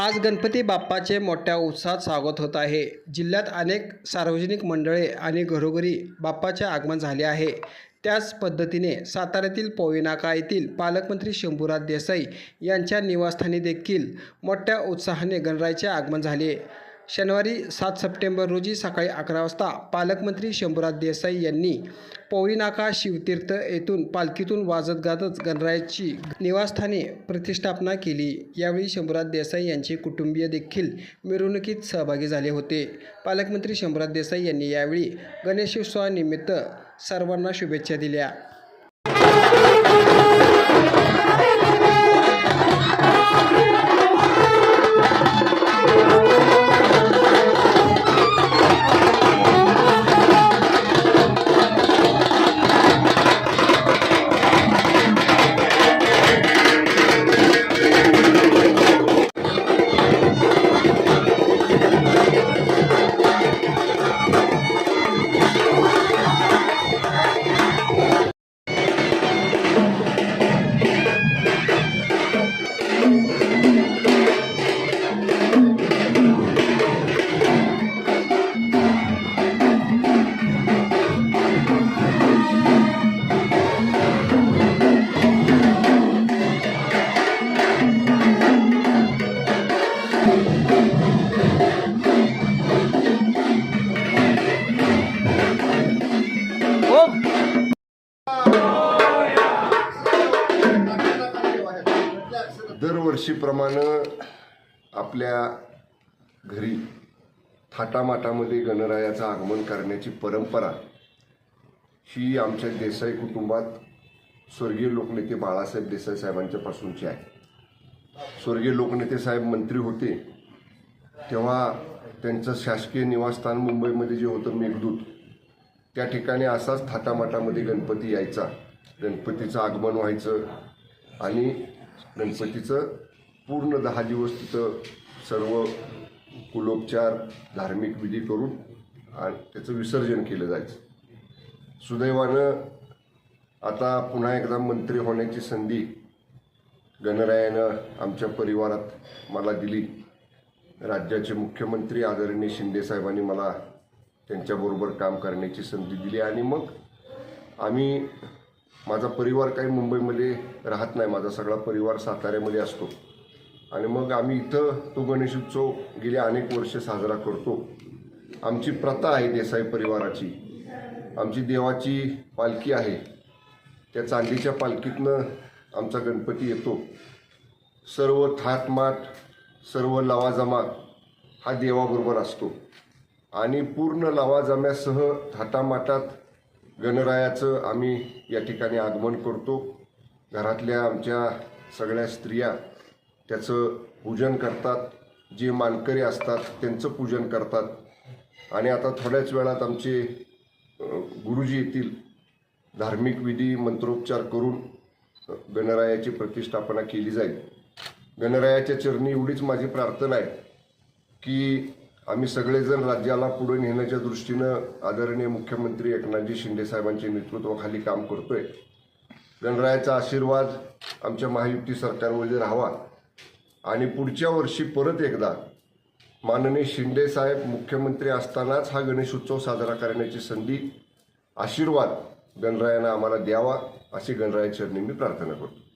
आज गणपती बाप्पाचे मोठ्या उत्साहात स्वागत होत आहे. जिल्ह्यात अनेक सार्वजनिक मंडळे आणि घरोघरी बाप्पाचे आगमन झाले आहे. त्याच पद्धतीने साताऱ्यातील पोविनाका येथील पालकमंत्री शंभूराज देसाई यांच्या निवासस्थानी देखील मोठ्या उत्साहाने गणरायाचे आगमन झाले. शनिवारी सात सप्टेंबर रोजी सकाळी अकरा वाजता पालकमंत्री शंभूराज देसाई यांनी पवईनाका शिवतीर्थ येथून पालखीतून वाजत गाजत गणरायाची निवासस्थानी प्रतिष्ठापना केली. यावेळी शंभूराज देसाई यांचे कुटुंबीय देखील मिरवणुकीत सहभागी झाले होते. पालकमंत्री शंभूराज देसाई यांनी यावेळी गणेशोत्सवानिमित्त सर्वांना शुभेच्छा दिल्या. दरवर्षीप्रमाणे आपल्या घरी थाटामाटामध्ये गणरायाचं आगमन करण्याची परंपरा ही आमच्या देसाई कुटुंबात स्वर्गीय लोकनेते बाळासाहेब देसाई साहेबांच्या पासूनची आहे. स्वर्गीय लोकनेते साहेब मंत्री होते तेव्हा त्यांचं शासकीय निवासस्थान मुंबईमध्ये जे होतं मेघदूत त्या ठिकाणी असाच थाटामाटामध्ये गणपती यायचा. गणपतीचं आगमन व्हायचं आणि गणपतीचं पूर्ण दहा दिवस तिथं सर्व कुलोपचार धार्मिक विधी करून आणि त्याचं विसर्जन केलं जायचं. सुदैवानं आता पुन्हा एकदा मंत्री होण्याची संधी गणरायानं आमच्या परिवारात मला दिली. राज्याचे मुख्यमंत्री आदरणीय शिंदेसाहेबांनी मला त्यांच्याबरोबर काम करण्याची संधी दिली आणि मग आम्ही माझा परिवार काही मुंबईमध्ये राहत नाही माझा सगळा परिवार साताऱ्यामध्ये असतो. आणि मग आम्ही इथं तो गणेश उत्सव गेले अनेक वर्ष साजरा करतो. आमची प्रथा आहे देसाई परिवाराची. आमची देवाची पालखी आहे. त्या चांदीच्या पालखीतनं आमचा गणपती येतो. सर्व थाटमाट सर्व लवाजमा हा देवाबरोबर असतो. आणि पूर्ण लवाजम्यासह थाटामाटात गणरायाचं आम्ही या ठिकाणी आगमन करतो. घरातल्या आमच्या सगळ्या स्त्रिया त्याचं पूजन करतात. जे मानकरी असतात त्यांचं पूजन करतात. आणि आता थोड्याच वेळात आमचे गुरुजी येतील. धार्मिक विधी मंत्रोपचार करून गणरायाची प्रतिष्ठापना केली जाईल. गणरायाच्या चरणी एवढीच माझी प्रार्थना आहे की आम्ही सगळेजण राज्याला पुढे नेण्याच्या दृष्टीनं आदरणीय मुख्यमंत्री एकनाथजी शिंदे साहेबांच्या नेतृत्वाखाली काम करतोय. गणरायाचा आशीर्वाद आमच्या महायुती सरकारमध्ये राहावा. आणि पुढच्या वर्षी परत एकदा माननीय शिंदे साहेब मुख्यमंत्री असतानाच हा गणेशोत्सव साजरा करण्याची संधी आशीर्वाद गणरायानं आम्हाला द्यावा अशी गणरायाच्या मी प्रार्थना करतो.